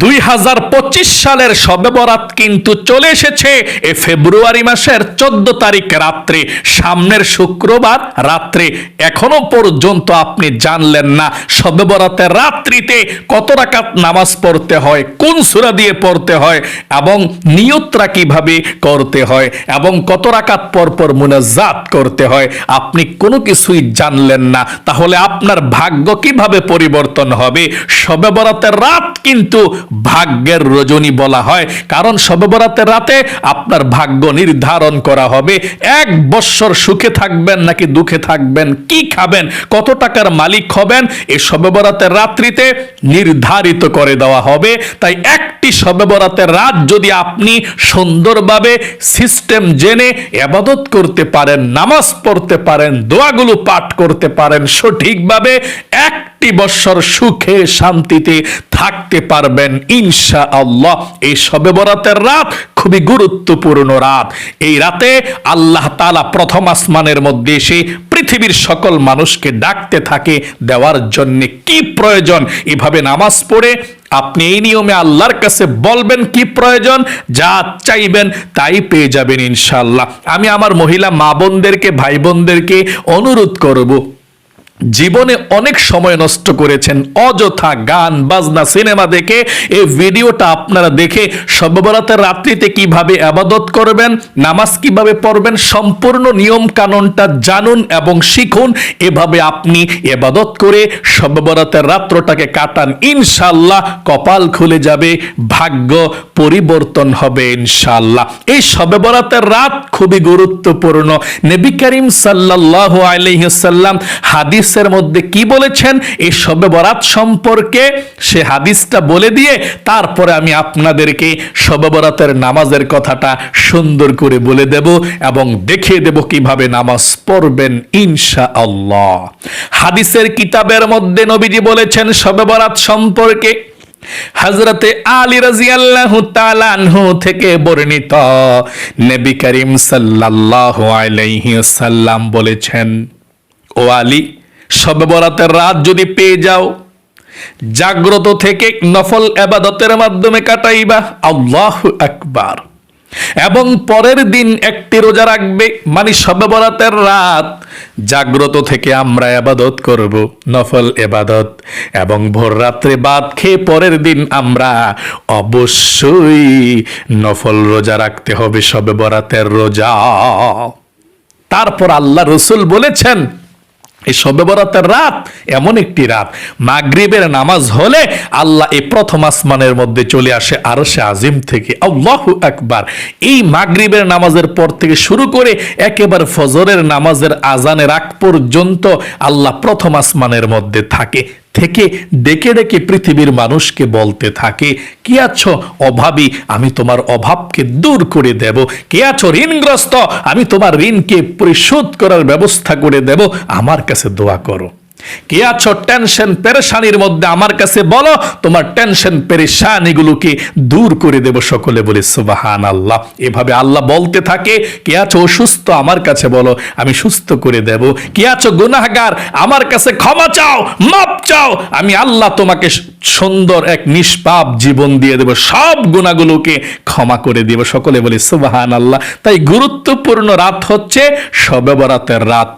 দুই হাজার পঁচিশ সালের শবে বরাত কিন্তু চলে এসেছে এ ফেব্রুয়ারি মাসের চোদ্দ তারিখ রাত্রে। সামনের শুক্রবার রাত্রে এখনও পর্যন্ত আপনি জানলেন না শবে বরাতের রাত্রিতে কত রাকাত নামাজ পড়তে হয়, কোন সূরা দিয়ে পড়তে হয় এবং নিয়তরা কীভাবে করতে হয় এবং কত রাকাত পরপর মুনাজাত করতে হয় আপনি কোনো কিছুই জানলেন না। তাহলে আপনার ভাগ্য কীভাবে পরিবর্তন হবে? শবে বরাতের রাত কিন্তু ভাগ্যের রজনী বলা হয়। কারণ শবে বরাতের রাতে আপনার ভাগ্য নির্ধারণ করা হবে। এক বৎসর সুখে থাকবেন নাকি দুঃখে থাকবেন? কি খাবেন? কত টাকার মালিক হবেন? এই শবে বরাতের রাত্রিতে নির্ধারিত করে দেওয়া হবে। তাই একটি শবে বরাতের রাত যদি আপনি সুন্দরভাবে সিস্টেম জেনে আবাদত করতে পারেন, নামাজ পড়তে পারেন, দোয়াগুলো পাঠ করতে পারেন, সঠিকভাবে একটি বৎসর সুখে শান্তিতে থাকতে পারবেন ইনশা আল্লাহ এই শবে বরাতের রাত খুবই গুরুত্বপূর্ণ রাত। এই রাতে আল্লাহ তালা প্রথম আসমানের মধ্যে এসে পৃথিবীর সকল মানুষকে ডাকতে থাকে, দেওয়ার জন্য কি প্রয়োজন? এভাবে নামাজ পড়ে আপনি এই নিয়মে আল্লাহর কাছে বলবেন কি প্রয়োজন? যা চাইবেন তাই পেয়ে যাবেন ইনশাল্লাহ আমি আমার মহিলা মা বোনদেরকে, ভাই বোনদেরকে অনুরোধ করব জীবনে অনেক সময় নষ্ট করেছেন। অযথা গান, বাজনা, সিনেমা দেখে এই ভিডিওটা আপনারা দেখে সর্ববরাতের রাত্রিতে কীভাবে আবাদত করবেন, নামাজ কীভাবে পড়বেন, সম্পূর্ণ নিয়ম কানুনটা জানুন এবং শিখুন। এভাবে আপনি এবাদত করে সর্ববরাতের রাত্রটাকে কাটান। ইনশাল্লাহ কপাল খুলে যাবে, ভাগ্য পরিবর্তন হবে ইনশাল্লাহ এই সবে বরাতের রাত খুবই গুরুত্বপূর্ণ। নবী করিম সাল্লাহ আলহিসাল্লাম হাদিসের মধ্যে কি বলেছেন? এই সবে বরাত সম্পর্কে সে হাদিসটা বলে দিয়ে তারপরে আমি আপনাদেরকে সবে বরাতের নামাজের কথাটা সুন্দর করে বলে দেব এবং দেখিয়ে দেব কীভাবে নামাজ পড়বেন ইনশা আল্লাহ হাদিসের কিতাবের মধ্যে নবীজি বলেছেন সবে বরাত সম্পর্কে হজরতে আলী রাজিয়াল্লাহু তাআলা আনহু থেকে বর্ণিত নবী করিম সাল্লাল্লাহু আলাইহি সাল্লাম বলেছেন, ও আলী শবে বরাতের রাত যদি পেয়ে যাও, জাগ্রত থেকে নফল এবাদতের মাধ্যমে কাটাইবা। আল্লাহু আকবার। এবং পরের দিন একটি রোজা রাখবে মানে সবে বরাতের রাত। জাগ্রত থেকে আমরা এবাদত করব, নফল এবাদত এবং ভোর রাত্রে বাদ খেয়ে পরের দিন আমরা অবশ্যই নফল রোজা রাখতে হবে সবে বরাতের রোজা। তারপর আল্লাহ রসুল বলেছেন এই বরাতের রাত, এমন একটি রাত। মাগরিবের নামাজ হলে আল্লাহ এই প্রথম আসমানের মধ্যে চলে আসে আরও সে আজিম থেকে। আল্লাহ একবার এই মাগরিবের নামাজের পর থেকে শুরু করে একেবারে ফজরের নামাজের আজানের আগ পর্যন্ত আল্লাহ প্রথম আসমানের মধ্যে থাকে। থেকে ডেকে ডেকে পৃথিবীর মানুষকে বলতে থাকে, কে আছো অভাবী? আমি তোমার অভাবকে দূর করে দেব। কে আছো ঋণগ্রস্ত? আমি তোমার ঋণকে পরিশোধ করার ব্যবস্থা করে দেব। আমার কাছে দোয়া করো। কে আছো টেনশন পেরেশানির মধ্যে? আমার কাছে বলো, তোমার টেনশন পেরেশানিগুলোকে দূর করে দেব সকলে বলে সুবাহান আল্লাহ এভাবে আল্লাহ বলতে থাকে, কে আছো অসুস্থ? আমার কাছে বলো, আমি সুস্থ করে দেব। কে আছো গুনাহগার? আমার কাছে ক্ষমা চাও মাপ চাও। আমি আল্লাহ তোমাকে সুন্দর এক নিষ্পাপ জীবন দিয়ে দেব। সব গুণাগুলোকে ক্ষমা করে দেব। সকলে বলে সুবাহান আল্লাহ তাই গুরুত্বপূর্ণ রাত হচ্ছে শবে বরাতের রাত।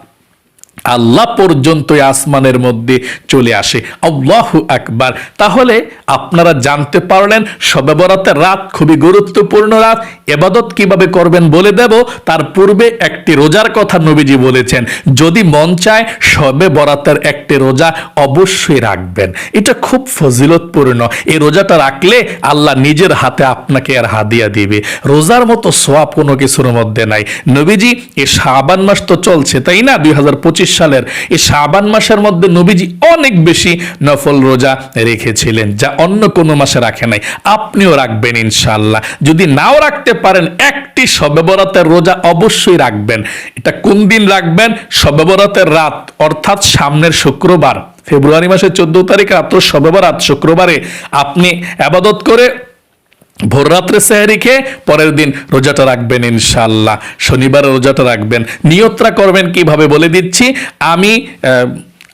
আল্লাহ পর্যন্ত আসমানের মধ্যে চলে আসে। আল্লাহু আকবার। তাহলে আপনারা জানতে পারলেন শবে বরাতের রাত খুবই গুরুত্বপূর্ণ রাত। এবাদত কীভাবে করবেন বলে দেব, তার পূর্বে একটি রোজার কথা নবীজি বলেছেন। যদি মন চায় শবে বরাতের একটি রোজা অবশ্যই রাখবেন। এটা খুব ফজিলতপূর্ণ। এই রোজাটা রাখলে আল্লাহ নিজের হাতে আপনাকে আর হাদিয়া দিবে। রোজার মতো সোয়াব কোনো কিছুর মধ্যে নাই। নবীজি এ শাবান মাস তো চলছে, তাই না? দুই হাজার পঁচিশ সালের এই শাবান মাসের মধ্যে নবীজি অনেক বেশি নফল রোজা রেখেছিলেন, যা অন্য কোনো মাসে রাখে নাই। আপনিও রাখবেন ইনশাল্লাহ যদি নাও রাখতে পারেন, একটি শবে বরাতের রোজা অবশ্যই রাখবেন। এটা কোন দিন রাখবেন? শবে বরাতের রাত, অর্থাৎ সামনের শুক্রবার। ফেব্রুয়ারি মাসের চোদ্দ তারিখ রাত্র শবে বরাত শুক্রবারে আপনি আবাদত করে ভোর রাত্রে সেহারি খেয়ে পরের দিন রোজাটা রাখবেন ইনশাল্লাহ শনিবার রোজাটা রাখবেন। নিয়তরা করবেন কীভাবে বলে দিচ্ছি? আমি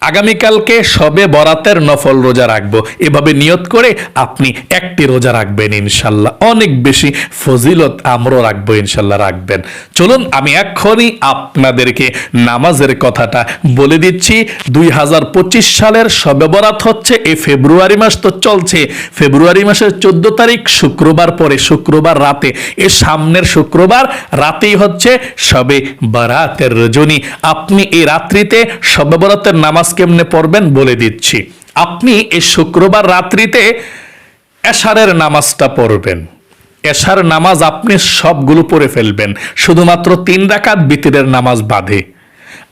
আগামীকালকে সবে বরাতের নফল রোজা রাখব। এভাবে নিয়ত করে আপনি একটি রোজা রাখবেন ইনশাল্লাহ। অনেক বেশি ফজিলত আমরাও রাখব ইনশাল্লাহ, রাখবেন। চলুন, আমি এক্ষুনি আপনাদেরকে নামাজের কথাটা বলে দিচ্ছি। দুই হাজার পঁচিশ সালের সবে বরাত হচ্ছে এই ফেব্রুয়ারি মাস তো চলছে। ফেব্রুয়ারি মাসের চোদ্দ তারিখ, শুক্রবার পরে, শুক্রবার রাতে। এ সামনের শুক্রবার, রাতেই হচ্ছে সবে বরাতের রজনী। আপনি এই রাত্রিতে সবে বরাতের নামাজ কেমনে পড়বেন বলে দিচ্ছি। আপনি এই শুক্রবার রাত্রিতে এশারের নামাজটা পড়বেন। এশার নামাজ আপনি সবগুলো পড়ে ফেলবেন। শুধুমাত্র তিন রাকাত বিতিরের নামাজ বাদে।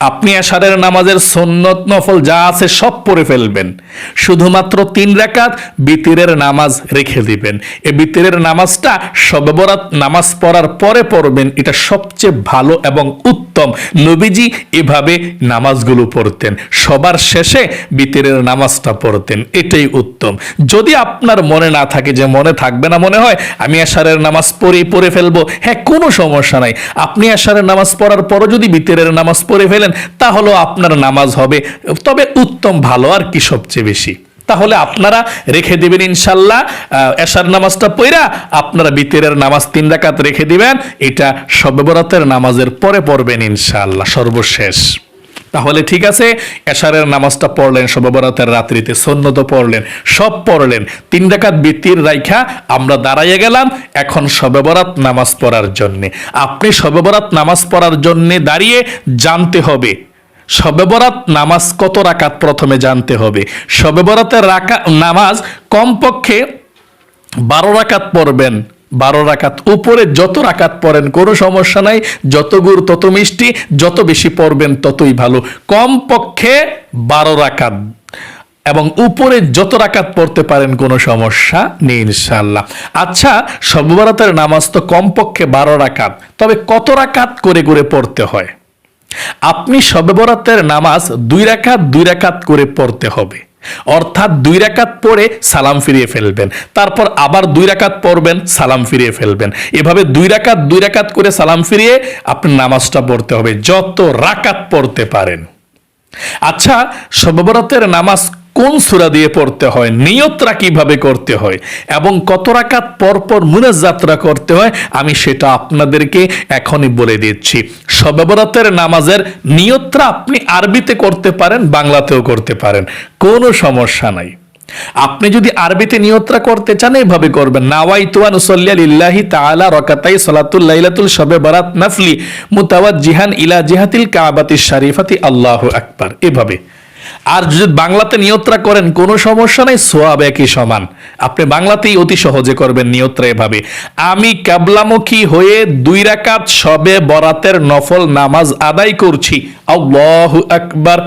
আপনি এশারের নামাজের সন্নত নফল যা আছে সব পড়ে ফেলবেন। শুধুমাত্র তিন রাকাত বিতিরের নামাজ রেখে দিবেন। এ বিতিরের নামাজটা সববরাত নামাজ পড়ার পরে পড়বেন। এটা সবচেয়ে ভালো এবং উত্তম। নবীজি এভাবে নামাজগুলো পড়তেন। সবার শেষে বিতিরের নামাজটা পড়তেন। এটাই উত্তম। যদি আপনার মনে না থাকে যে মনে থাকবে না মনে হয়, আমি এশারের নামাজ পড়েই পড়ে ফেলব হ্যাঁ কোনো সমস্যা নাই। আপনি এশারের নামাজ পড়ার পরও যদি বিতিরের নামাজ পড়ে ফেলেন তাহলেও আপনার নামাজ হবে। তবে উত্তম ভালো আর কি সবচেয়ে বেশি? তাহলে আপনারা রেখে দিবেন ইনশাল্লাহ এশার নামাজটা পইরা আপনারা বিতিরের নামাজ তিন রাকাত রেখে দিবেন, এটা সবেবরাতের নামাজের পরে পড়বেন ইনশাল্লাহ, সর্বশেষ। তাহলে ঠিক আছে, এশারের নামাজটা পড়লেন সবেবরাতের রাত্রিতে সন্ন্যত পড়লেন, সব পড়লেন। তিন রাকাত বৃত্তির রাইখা আমরা দাঁড়াইয়ে গেলাম এখন সবেবরাত নামাজ পড়ার জন্যে। আপনি সবেবরাত নামাজ পড়ার জন্যে দাঁড়িয়ে জানতে হবে শবে বরাত নামাজ কত রাকাত প্রথমে জানতে হবে। শবে বরাতের রাকা, নামাজ কমপক্ষে বারো রাকাত পড়বেন। বারো রাকাত উপরে যত রাকাত পড়েন, কোনো সমস্যা নাই, যত গুড় তত মিষ্টি, যত বেশি পড়বেন ততই ভালো। কমপক্ষে বারো রাকাত। এবং উপরে যত রাকাত পড়তে পারেন, কোনো সমস্যা নেই ইনশাল্লাহ আচ্ছা সর্বভারতের নামাজ তো কমপক্ষে বারো রাকাত। তবে কত রাকাত করে করে পড়তে হয়? আপনি শবে বরাতের নামাজ দুই রাকাত দুই রাকাত করে পড়তে হবে। অর্থাৎ দুই রাকাত পড়ে সালাম ফিরিয়ে ফেলবেন। তারপর আবার দুই রাকাত পড়বেন, সালাম ফিরিয়ে ফেলবেন। এভাবে দুই রাকাত দুই রাকাত করে সালাম ফিরিয়ে আপনি নামাজটা পড়তে হবে, যত রাকাত পড়তে পারেন। আচ্ছা সববরাতের নামাজ কোন সূরা দিয়ে পড়তে হয়, নিয়তরা কীভাবে করতে হয় এবং কত রাকাত পর পর মুনাজাতরা করতে হয়, আমি সেটা আপনাদেরকে এখনই বলে দিচ্ছি। সববরাতের নামাজের নিয়তরা আপনি আরবিতে করতে পারেন, বাংলাতেও করতে পারেন। কোনো সমস্যা নাই। আপনি যদি আরবিতে নিয়ত্রা করতে চান, এভাবে করবেন। নাওয়াই তুয়ান ইলা জিহাতিল কাবাতিশ শরীফাতি আল্লাহু আকবার। এভাবে। আর যদি বাংলাতে নিয়ত্রা করেন, কোনো সমস্যা নেই, সোয়াব একই সমান। আপনি বাংলাতেই অতি সহজে করবেন নিয়ত্রা এভাবে। আমি কাবলামুখী হয়ে দুই রাকাত সবে বরাতের নফল নামাজ আদায় করছি। আকবার।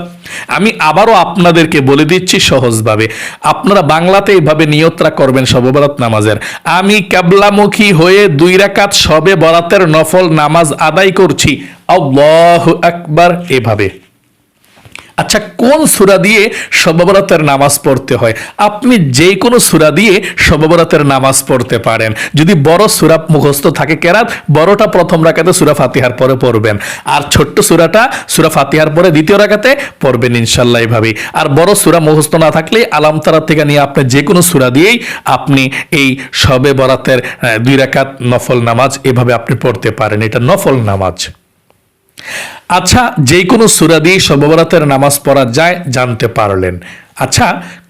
আমি আবারও আপনাদেরকে বলে দিচ্ছি সহজভাবে। আপনারা বাংলাতে এইভাবে নিয়ত্রা করবেন সবে বরাত নামাজের। আমি ক্যাবলামুখী হয়ে দুই রাকাত সবে বরাতের নফল নামাজ আদায় করছি। আল্লাহু আকবার এভাবে। আচ্ছা কোন সুরা দিয়ে সববরাতের নামাজ পড়তে হয়? আপনি যে কোনো সুরা দিয়ে সববরাতের নামাজ পড়তে পারেন। যদি বড় সুরা মুখস্থ থাকে কেরাত, বড়টা প্রথম রাখাতে সুরা ফাতিহার পরে পড়বেন। আর ছোট্ট সুরাটা সুরা ফাতিহার পরে দ্বিতীয় রাখাতে পড়বেন ইনশাল্লাহ এইভাবেই আর বড় সুরা মুখস্থ না থাকলে আলামতারা থেকে নিয়ে আপনি যে কোনো সুরা দিয়েই আপনি এই সবে বরাতের দুই রাকাত নফল নামাজ এভাবে আপনি পড়তে পারেন। এটা নফল নামাজ। আচ্ছা যে কোনো সুরা দিয়ে সববরাতের নামাজ পড়া যায়, জানতে পারলেন। আচ্ছা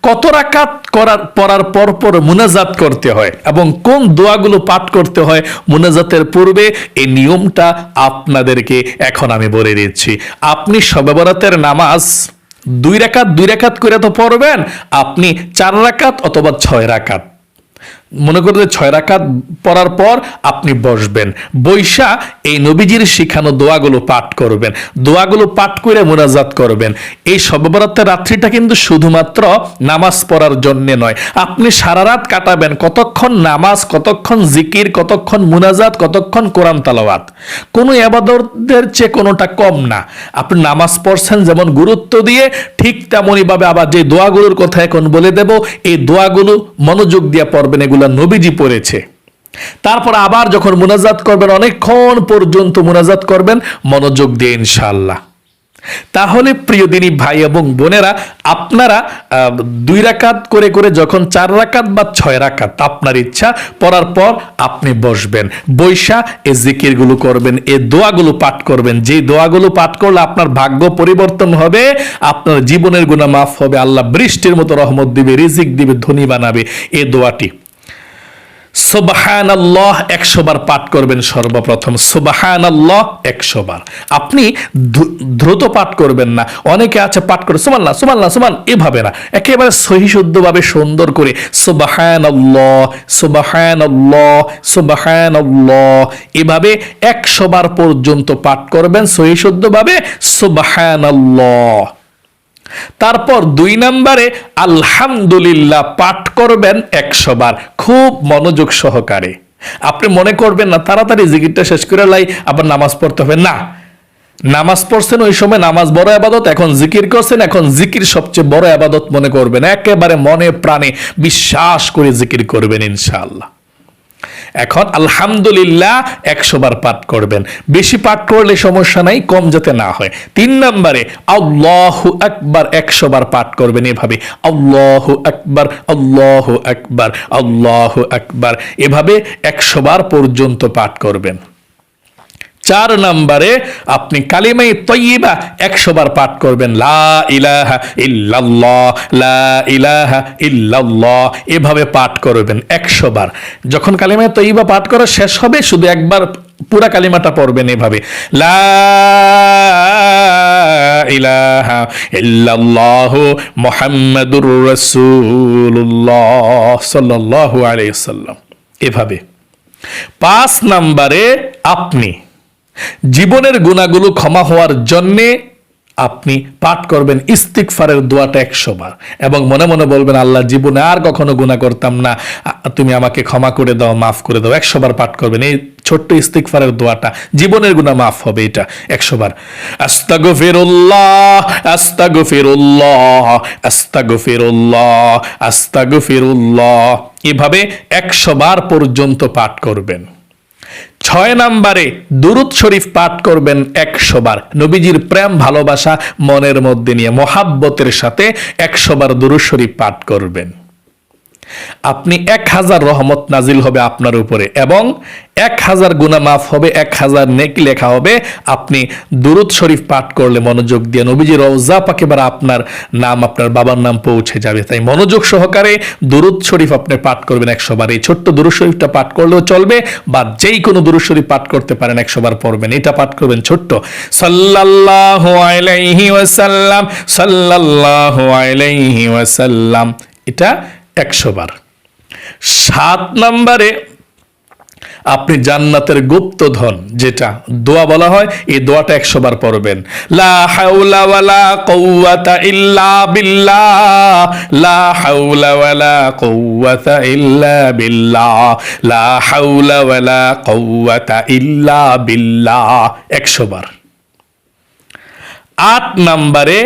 কত রাকাত করার, পড়ার পর পর মুনাজাত করতে হয় এবং কোন দোয়াগুলো পাঠ করতে হয় মুনাজাতের পূর্বে? এই নিয়মটা আপনাদেরকে এখন আমি বলে দিচ্ছি। আপনি সববরাতের নামাজ দুই রাকাত দুই রাকাত করে তো পড়বেন, আপনি চার রাকাত অথবা ছয় রাকাত। মনে করতে ছয় রাকাত পড়ার পর আপনি বসবেন। বৈশা এই নবীজির শিখানো দোয়াগুলো পাঠ করবেন। দোয়াগুলো পাঠ করে মোনাজাত করবেন। এই সর্ববরাতের রাত্রিটা কিন্তু শুধুমাত্র নামাজ পড়ার জন্য নয়। আপনি সারা রাত কাটাবেন, কতক্ষণ নামাজ, কতক্ষণ জিকির, কতক্ষণ মুনাজাত, কতক্ষণ কোরআন তালাওয়াত। কোনো এবাদতদের চেয়ে কোনোটা কম না। আপনি নামাজ পড়ছেন যেমন গুরুত্ব দিয়ে, ঠিক তেমনইভাবে আবার যে দোয়াগুলোর কথা এখন বলে দেব, এই দোয়াগুলো মনোযোগ দিয়ে পড়বেন, এগুলো নবীজি পড়েছে। তারপর আবার যখন মুনাজাত করবেন, অনেকক্ষণ পর্যন্ত মুনাজাত করবেন, মনোযোগ দিয়ে ইনশাআল্লাহ। তাহলে প্রিয় দিনী ভাই এবং বোনেরা, আপনারা দুই রাকাত করে করে যখন চার রাকাত বা ছয় রাকাত আপনার ইচ্ছা পড়ার পর আপনি বসবেন। বৈশা এ জিকিরগুলো করবেন, এ দোয়াগুলো পাঠ করবেন। যে দোয়াগুলো পাঠ করলে আপনার ভাগ্য পরিবর্তন হবে, আপনার জীবনের গুণা মাফ হবে, আল্লাহ বৃষ্টির মতো রহমত দিবে, রিজিক দিবে, ধনী বানাবে। এ দোয়াটি সুবাহান আল্লাহ একশো বার পাঠ করবেন সর্বপ্রথম। সুবাহান আল্লাহ একশো বার। আপনি দ্রুত পাঠ করবেন না। অনেকে আছে পাঠ করে সুমান না সুমান এভাবে না। একেবারে সহি শুদ্ধভাবে সুন্দর করে সুবাহান আল্লাহ সুবাহান আল্লাহ সুবাহান আল্লাহ এভাবে একশো বার পর্যন্ত পাঠ করবেন সহি শুদ্ধভাবে সুবাহান আল্লাহ তারপর দুই নম্বরে, আলহামদুলিল্লাহ পাঠ করবেন একশো বার। খুব মনোযোগ সহকারে। আপনি মনে করবেন না, তাড়াতাড়ি জিকিরটা শেষ করে লাই, আবার নামাজ পড়তে হবে। না। নামাজ পড়ছেন ওই সময় নামাজ বড় আবাদত, এখন জিকির করছেন, এখন জিকির সবচেয়ে বড় আবাদত মনে করবেন। একেবারে মনে প্রাণে বিশ্বাস করে জিকির করবেন ইনশাআল্লাহ। এখন আলহামদুলিল্লাহ একশো বার পাঠ করবেন। বেশি পাঠ করলে সমস্যা নাই, কম যাতে না হয়। তিন নম্বরে, আল্লাহ আকবার একশো বার পাঠ করবেন এভাবে। আল্লাহ একবার আল্লাহ আকবার, আল্লাহ একবার এভাবে একশো বার পর্যন্ত পাঠ করবেন। চার নম্বরে আপনি কালিমাই তৈবা একশো বার পাঠ করবেন, লা লা ইলাহা এভাবে পাঠ করবেন একশো বার। যখন কালিমায় তৈবা পাঠ করা শেষ হবে, শুধু একবার পুরা কালিমাটা পড়বেন এভাবে, লা ইলাহা এভাবে। পাঁচ নম্বরে আপনি জীবনের গুণাগুলো ক্ষমা হওয়ার জন্যে আপনি পাঠ করবেন ইস্তিকফারের দোয়াটা একশো বার। এবং মনে মনে বলবেন, আল্লাহ, জীবনে আর কখনো গুণা করতাম না। তুমি আমাকে ক্ষমা করে দাও, মাফ করে দাও, একশো বার পাঠ করবেন। এই ছোট্ট ইস্তিকফারের দোয়াটা জীবনের গুণা মাফ হবে, এটা একশো বার। আস্তাগফিরুল্লাহ আস্তাগফিরুল্লাহ আস্তাগফিরুল্লাহ আস্তাগফিরুল্লাহ। এভাবে একশো বার পর্যন্ত পাঠ করবেন। ছয় নাম্বারে দুরুদ শরীফ পাঠ করবেন একশোবার। নবীজির প্রেম, ভালোবাসা, মনের মধ্যে নিয়ে, মহাব্বতের সাথে একশোবার দুরুদ শরীফ পাঠ করবেন। আপনি এক হাজার রহমত নাজিল হবে আপনার উপরে এবং এক হাজার গুণা মাফ হবে, এক হাজার নেকি লেখা হবে। আপনি দুরুদ শরীফ পাঠ করলে মনোযোগ দিয়ে নবীজি রওজা পাকে এবার আপনার নাম, আপনার বাবার নাম পৌঁছে যাবে। তাই মনোযোগ সহকারে দুরুদ শরীফ আপনি পাঠ করবেন একশো বার। এই ছোট্ট দুরুদ শরীফটা পাঠ করলেও চলবে বা যেই কোনো দুরুদ শরীফ পাঠ করতে পারেন একশো বার পড়বেন। এটা পাঠ করবেন ছোট্ট। সাল্লাল্লাহু আলাইহি ওয়াসাল্লাম, সাল্লাল্লাহু আলাইহি ওয়াসাল্লাম। এটা একশো বার সাত নম্বরে আপনি জান্নাতের গুপ্তধন, যেটা দোয়া বলা হয়, এই দোয়াটা একশো বার পড়বেন। লা কওয়াতা ইল্লা লা কওয়াতা ইল্লা লা কওয়াতা ইল্লা একশো বার আট নম্বরে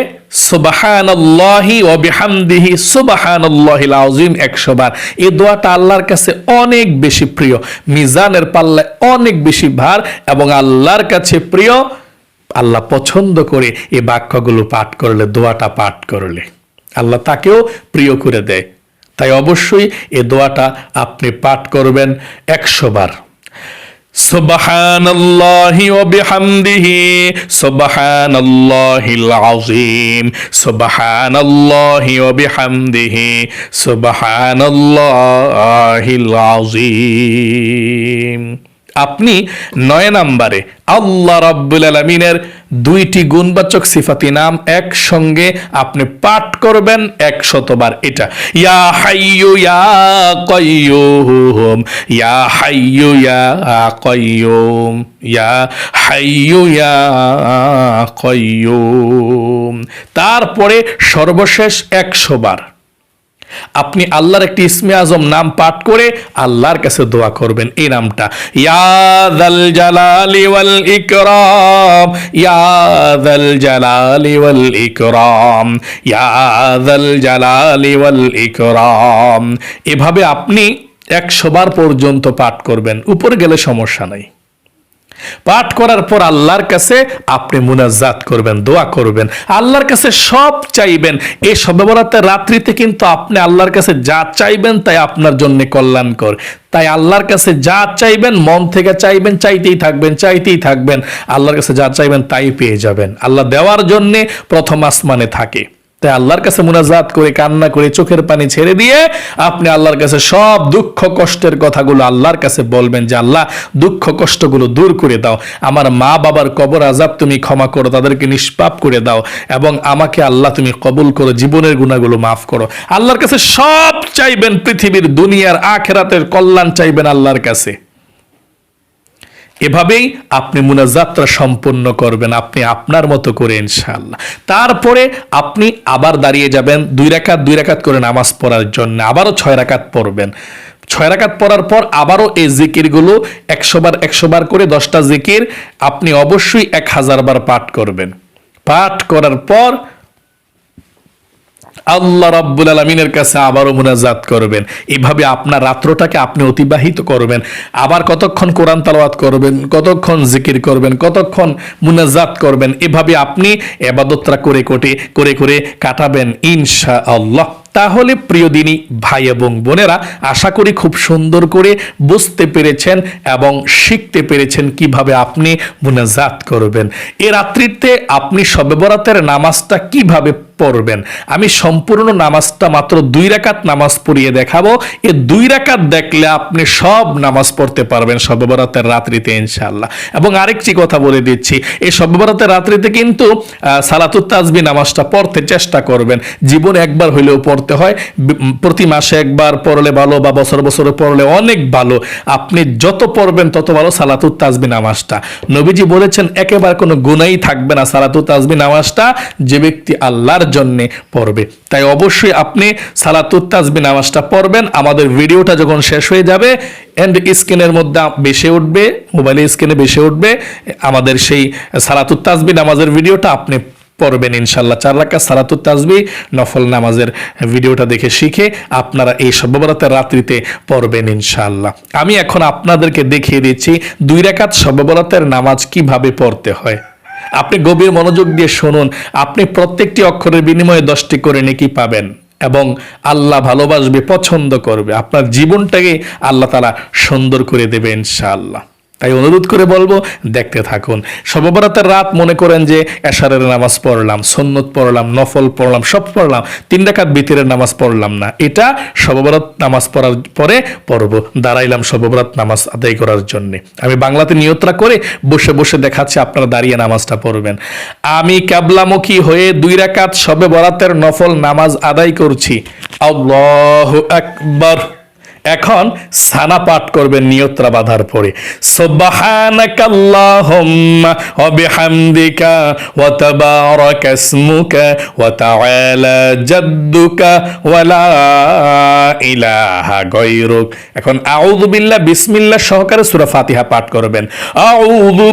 সুবাহানাল্লাহি ও বিহামদিহি সুবাহানাল্লাহিল আযীম 100 বার। এই দোয়াটা আল্লাহর কাছে অনেক বেশি প্রিয়, মিজানের বেশি ভার এবং আল্লাহর কাছে প্রিয়, আল্লাহ পছন্দ করে এই বাক্যগুলো পাঠ করলে, দোয়াটা পাঠ করলে। আল্লাহ তাকেও প্রিয় করে দেয়। তাই অবশ্যই এ দোয়াটা আপনি পাঠ করবেন একশো বার। সুবহানাল্লাহি ওয়া বিহামদিহি সুবহানাল্লাহিল আযীম সুবহানাল্লাহি ওয়া বিহামদিহি সুবহানাল্লাহিল আযীম। আপনি নয় নাম্বারে আল্লাহ রাব্বুল আলমিনের দুইটি গুণবাচক সিফাতি নাম একসঙ্গে আপনি পাঠ করবেন একশতবার এটা। ইয়া হাইয়ু ইয়া কয়্যুম ইয়া হাইয়ু ইয়া কয়্যুম ইয়া হাইয়ু ইয়া কয়্যুম তারপরে সর্বশেষ একশো বার। আপনি আল্লাহর একটি ইসমে আজম নাম পাঠ করে আল্লাহর কাছে দোয়া করবেন। এই নামটা ইয়াদাল জালালি ওয়াল ইকরাম ইয়াদাল জালালি ওয়াল ইকরাম ইয়াদাল জালালি ওয়াল ইকরাম। এভাবে আপনি একশোবার পর্যন্ত পাঠ করবেন, উপরে গেলে সমস্যা নাই। পাঠ করার পর আল্লাহর কাছে আপনি মুনাজাত করবেন, দোয়া করবেন। আল্লাহর কাছে সব চাইবেন। এই সবে রাত্রিতে কিন্তু আপনি আল্লাহর কাছে যা চাইবেন তাই আপনার জন্য কল্যাণকর। তাই আল্লাহর কাছে যা চাইবেন, মন থেকে চাইবেন, চাইতেই থাকবেন চাইতেই থাকবেন। আল্লাহর কাছে যা চাইবেন তাই পেয়ে যাবেন। আল্লাহ দেওয়ার জন্যে প্রথম আসমানে থাকে। তাই আল্লাহর কাছে মুনাজাত করে, কান্না করে, চোখের পানি ছেড়ে দিয়ে আপনি আল্লাহর কাছে সব দুঃখ কষ্টের কথাগুলো আল্লাহর কাছে বলবেন যে, আল্লাহ, দুঃখ কষ্টগুলো দূর করে দাও। আমার মা বাবার কবর আজাব তুমি ক্ষমা করো, তাদেরকে নিষ্পাপ করে দাও এবং আমাকে আল্লাহ তুমি কবুল করো, জীবনের গুণাগুলো মাফ করো। আল্লাহর কাছে সব চাইবেন পৃথিবীর দুনিয়ার আখেরাতের কল্যাণ চাইবেন আল্লাহর কাছে। এভাবেই আপনি মুনাজাত্রা সম্পন্ন করবেন, আপনি আপনার মতো করে ইনশাল্লাহ তারপরে আপনি আবার দাঁড়িয়ে যাবেন, দুই রাকাত দুই রাকাত করে নামাজ পড়ার জন্য, আবারও ছয় রাকাত পড়বেন। ছয় রাকাত পড়ার পর আবারও এই জিকিরগুলো একশো বার একশো বার করে দশটা জিকির আপনি অবশ্যই এক হাজার বার পাঠ করবেন। পাঠ করার পর আল্লাহ রাব্বুল আলমিনের কাছে আবারও মুনাজাত করবেন। এভাবে আপনার রাত্রটাকে আপনি অতিবাহিত করবেন। আবার কতক্ষণ কোরআন তালাওয়াত করবেন, কতক্ষণ জিকির করবেন, কতক্ষণ মুনাজাত করবেন, এভাবে আপনি এবাদতরা করে কোটে, করে করে কাটাবেন ইনশা আল্লাহ তাহলে প্রিয় দিনী ভাই এবং বোনেরা আশা করি খুব সুন্দর করে বুঝতে পেরেছেন এবং শিখতে পেরেছেন কীভাবে আপনি মুনাজাত করবেন। এ রাত্রিতে আপনি শবে বরাতের নামাজটা কীভাবে পড়বেন? আমি সম্পূর্ণ নামাজটা মাত্র দুই রাকাত নামাজ পড়িয়ে দেখাবো। এ দুই রাকাত দেখলে আপনি সব নামাজ পড়তে পারবেন শবে বরাতের রাত্রিতে ইনশাআল্লাহ। এবং আরেকটি কথা বলে দিচ্ছি এই শবে বরাতের রাত্রিতে কিন্তু আহ, সালাতুত তাজবি নামাজটা পড়তে চেষ্টা করবেন। জীবন একবার হইলেও পড়তে হয়। প্রতি মাসে একবার পড়লে ভালো বা বছর বছরে পড়লে অনেক ভালো। আপনি যত পড়বেন তত ভালো সালাতুত তাজবি নামাজটা। নবীজি বলেছেন, একেবারে কোনো গুণাই থাকবে না সালাতুত তাজবি নামাজটা যে ব্যক্তি আল্লাহর জন্যে পড়বে। তাই অবশ্যই আপনি সালাতুত তাজবি নামাজটা পড়বেন। আমাদের ভিডিওটা যখন শেষ হয়ে যাবে এন্ড স্ক্রিনের মধ্যে বেশে উঠবে মোবাইলে স্ক্রিনে বেশে উঠবে, আমাদের সেই সালাতুত তাজবি নামাজের ভিডিওটা আপনি পড়বেন ইনশাল্লাহ চার রাখা সালাতুত তাজবি, নফল নামাজের ভিডিওটা দেখে শিখে আপনারা এই সর্ববরাতের রাত্রিতে পড়বেন ইনশাল্লাহ আমি এখন আপনাদেরকে দেখিয়ে দিচ্ছি দুই রাকাত সর্ববরাতের নামাজ কীভাবে পড়তে হয়। আপনি গভীর মনোযোগ দিয়ে শুনুন, আপনি প্রত্যেকটি অক্ষরের বিনিময়ে দশটি করে নেকি পাবেন এবং আল্লাহ ভালোবাসবে, পছন্দ করবে। আপনার জীবনটাকে আল্লাহ তালা সুন্দর করে দেবে ইনশাআল্লাহ। তাই অনুরোধ করে বলব, দেখতে থাকুন। সর্ববরাতের রাত মনে করেন যে এশারের নামাজ পড়লাম, সন্নত পড়লাম, নফল পড়লাম, সব পড়লাম, তিন ডাকাত বিতিরের নামাজ পড়লাম না। এটা সর্ববরাত নামাজ পড়ার পরে পড়ব, দাঁড়াইলাম সর্ববরাত নামাজ আদায় করার জন্যে। আমি বাংলাতে নিয়ত্রা করে বসে বসে দেখাচ্ছি, আপনারা দাঁড়িয়ে নামাজটা পড়বেন। আমি ক্যাবলামুখী হয়ে দুই রাকাত সবে বরাতের নফল নামাজ আদায় করছি। আল্লাহ আকবার। এখন সানা পাঠ করবেন নিয়ত্রা বাধার পরে। এখন আউযু বিল্লাহ, বিসমিল্লাহ সহকারে সূরা ফাতিহা পাঠ করবেন। আউযু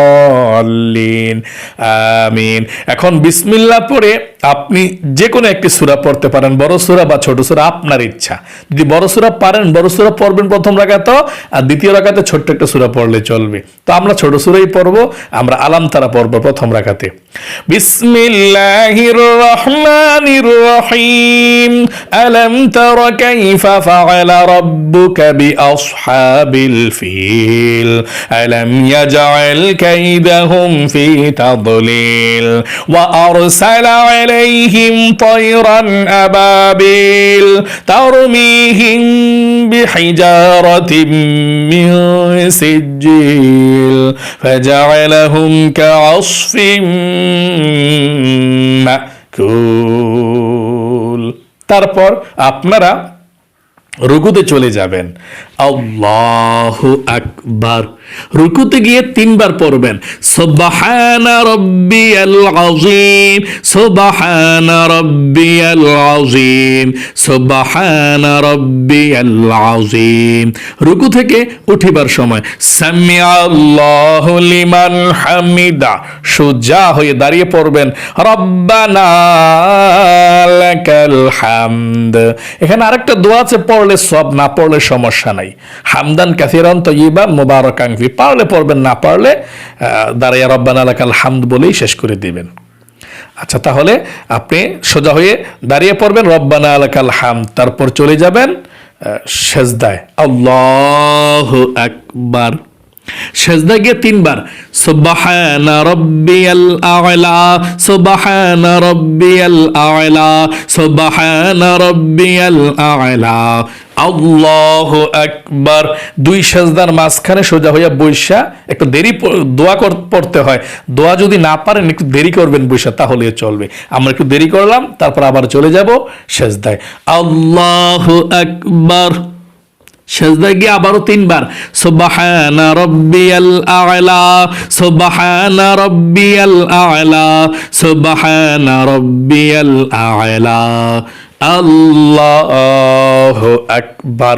আমিন। এখন বিসমিল্লা পড়ে আপনি যে কোনো একটি সূরা পড়তে পারেন, বড় সুরা বা ছোট সূরা, আপনার ইচ্ছা। যদি বড় সূরা পারেন, বড় সূরা পড়বেন প্রথম রাকাতে, আর দ্বিতীয় রাকাতে ছোট্ট একটা সূরা পড়লে চলবে। তো আমরা ছোট সূরাই পড়ব, আমরা আলাম তারা পড়ব প্রথম রাকাতে। বিসমিল্লাহির রহমানির রহিম আলাম তারা কাইফা ফাআলা রাব্বুকা বিআসহাবিল ফিল। আলাম ইয়াজআল কাইদাহুম ফি তাদলিল। ওয়া আরসালা আলাইহিম طيرا أبابيل ترميهم بحجارة من سجيل فجعلهم كعصف مأكول তারপর আপনারা রুকুতে চলে যাবেন। আল্লাহ আকবার। রুকুতে গিয়ে তিনবার পড়বেন। সুবহানা রাব্বিয়াল আযীম, সুবহানা রাব্বিয়াল আযীম, সুবহানা রাব্বিয়াল আযীম। রুকু থেকে উঠিবার সময় সামি আল্লাহু লিমান হামিদা, সোজা হয়ে দাঁড়িয়ে পড়বেন। রব্বানা লাকাল হামদ। এখানে আরেকটা দোয়া আছে পড়লে সব, না পড়লে সমস্যা নাই। হামদান কাসিরান তৈবা মুবারকাং ফি পারলে পড়বেন, না পারলে দাঁড়িয়ে রব্বান লাকাল হামদ বলেই শেষ করে দিবেন। আচ্ছা তাহলে আপনি সোজা হয়ে দাঁড়িয়ে পড়বেন, রব্বানা আলাকাল হাম তারপর চলে যাবেন সেজদায়। আল্লাহ আকবার। গিয়ে তিনবার দুই সেজদার মাঝখানে সোজা হইয়া বৈশা একটু দেরি দোয়া পড়তে হয়। দোয়া যদি না পারেন, একটু দেরি করবেন বৈশা, তাহলে চলবে। আমরা একটু দেরি করলাম, তারপর আবার চলে যাব সেজদায়। আল্লাহু আকবার। সেজদায় গিয়ে আবারও তিনবার, সুবহানা রাব্বিয়াল আ'লা, সুবহানা রাব্বিয়াল আ'লা, সুবহানা রাব্বিয়াল আ'লা। আল্লাহু আকবার।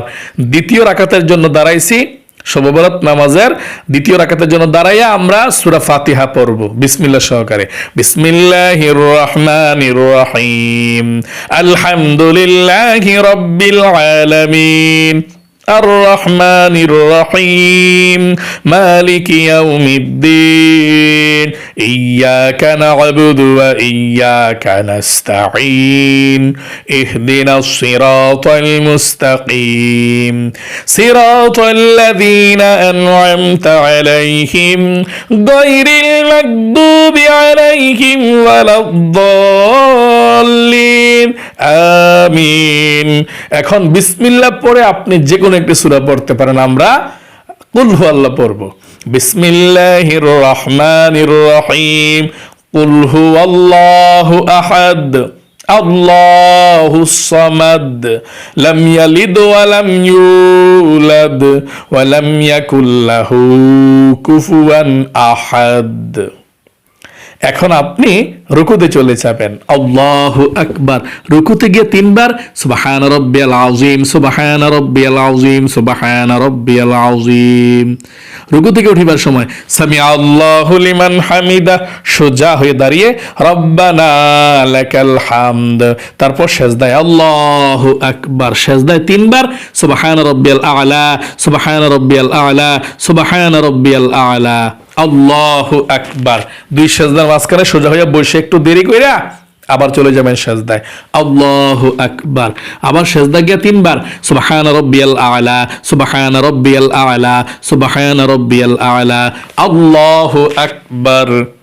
দ্বিতীয় রাকাতের জন্য দাঁড়াইছি শববরাত নামাজের। দ্বিতীয় রাকাতের জন্য দাঁড়াইয়া আমরা সুরা ফাতিহা পড়ব। বিসমিল্লাহ সহকারে। বিসমিল্লাহির রহমানির রহিম। আলহামদুলিল্লাহি রাব্বিল আলামিন। الرحمن الرحيم مالك يوم الدين إياك نعبد وإياك نستعين اهدنا الصراط المستقيم صراط الذين أنعمت عليهم غير المكذوب عليهم ولا الضالين আমিন এখন বিসমিল্লাহ পরে আপনি যে কোনো একটি সূরা পড়তে পারেন। আমরা কুল হু আল্লাহ পড়ব। বিসমিল্লাহির রহমানির রহিম কুল হু আল্লাহু আহাদ। আল্লাহু সামাদ। লাম ইয়ালিদ ওয়া লাম ইউলাদ। ওয়া লাম ইয়াকুল লাহু কুফুয়ান আহাদ। এখন আপনি রুকুতে চলে যাবেন। আল্লাহু আকবার। রুকুতে গিয়ে তিনবার, সুবহান রাব্বিয়াল আযীম, সুবহান রাব্বিয়াল আযীম, সুবহান রাব্বিয়াল আযীম। রুকু থেকে উঠিবার সময় সামি আল্লাহু লিমান হামিদা, সোজা হয়ে দাঁড়িয়ে, রব্বানা হামদ। তারপর সেজদায় আল্লাহু আকবার। সেজদায় তিনবার, সুবহান রাব্বিয়াল আ'লা, সুবহান রাব্বিয়াল আ'লা, সুবহান রাব্বিয়াল আ'লা। আল্লাহু আকবার। দুই সেজদার মাঝখানে সোজা হইয়া বসে একটু দেরি কইরা আবার চলে যাবেন সেজদায়। আল্লাহ আকবার। আবার সেজদা গিয়া তিনবার, সুবহান রাব্বিয়াল আ'লা, সুবহান রাব্বিয়াল আ'লা, সুবহান রাব্বিয়াল আ'লা। আল্লাহ আকবার।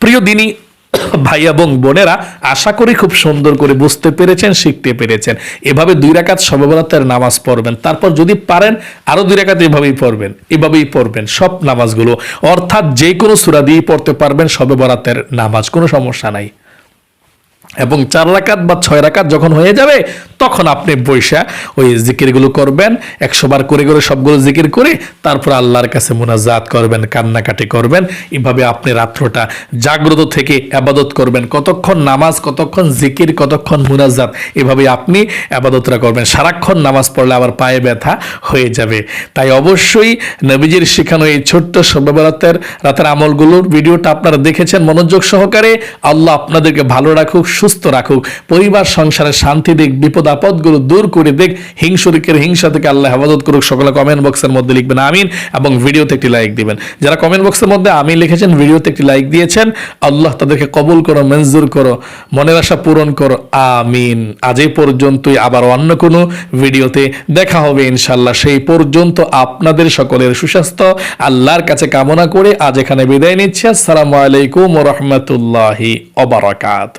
প্রিয় দিনী, ভাই এবং বোনেরা, আশা করি খুব সুন্দর করে বুঝতে পেরেছেন, শিখতে পেরেছেন। এভাবে দুই রাকাত সর্বরাতের নামাজ পড়বেন। তারপর যদি পারেন, আরও দুই রাকাত এভাবেই পড়বেন এভাবেই পড়বেন সব নামাজগুলো। অর্থাৎ যে কোনো সুরা দিয়েই পড়তে পারবেন সবে বরাতের নামাজ, কোনো সমস্যা নাই। এবং চার রাকাত বা ছয় রাকাত যখন হয়ে যাবে, তখন আপনি বৈশা ওই জিকিরগুলো করবেন, একশো বার করে করে সবগুলো জিকির করে, তারপর আল্লাহর কাছে মোনাজাত করবেন, কান্নাকাটি করবেন। এভাবে আপনি রাত্রটা জাগ্রত থেকে আবাদত করবেন। কতক্ষণ নামাজ, কতক্ষণ জিকির, কতক্ষণ মুনাজাত, এভাবে আপনি আবাদতরা করবেন। সারাক্ষণ নামাজ পড়লে আবার পায়ে ব্যথা হয়ে যাবে। তাই অবশ্যই নবীজির শেখানো এই ছোট্ট সব্যবরাতের রাতের আমলগুলোর ভিডিওটা আপনারা দেখেছেন। মনোযোগ সহকারে আল্লাহ আপনাদেরকে ভালো রাখুক সুস্থ রাখুক। পরিবার সংসারে শান্তি দিক, বিপদ, আপদগুলো দূর করে দিক। হিংসুরিকের হিংসা থেকে আল্লাহ হেফাজত করুক। সকলে কমেন্ট বক্সের মধ্যে লিখবেন আমিন এবং ভিডিওতে একটি লাইক দিবেন। যারা কমেন্ট বক্সের মধ্যে আমি লিখেছেন, ভিডিওতে একটি লাইক দিয়েছেন, আল্লাহ তাদেরকে কবুল করো, মঞ্জুর করো, মনের আশা পূরণ করো। আমিন। আজ এই পর্যন্তই আবার অন্য কোনো ভিডিওতে দেখা হবে ইনশাল্লাহ সেই পর্যন্ত আপনাদের সকলের সুস্বাস্থ্য, আল্লাহর কাছে কামনা করে আজ এখানে বিদায় নিচ্ছি। আসসালামু আলাইকুম রহমতুল্লাহি অবরাকাত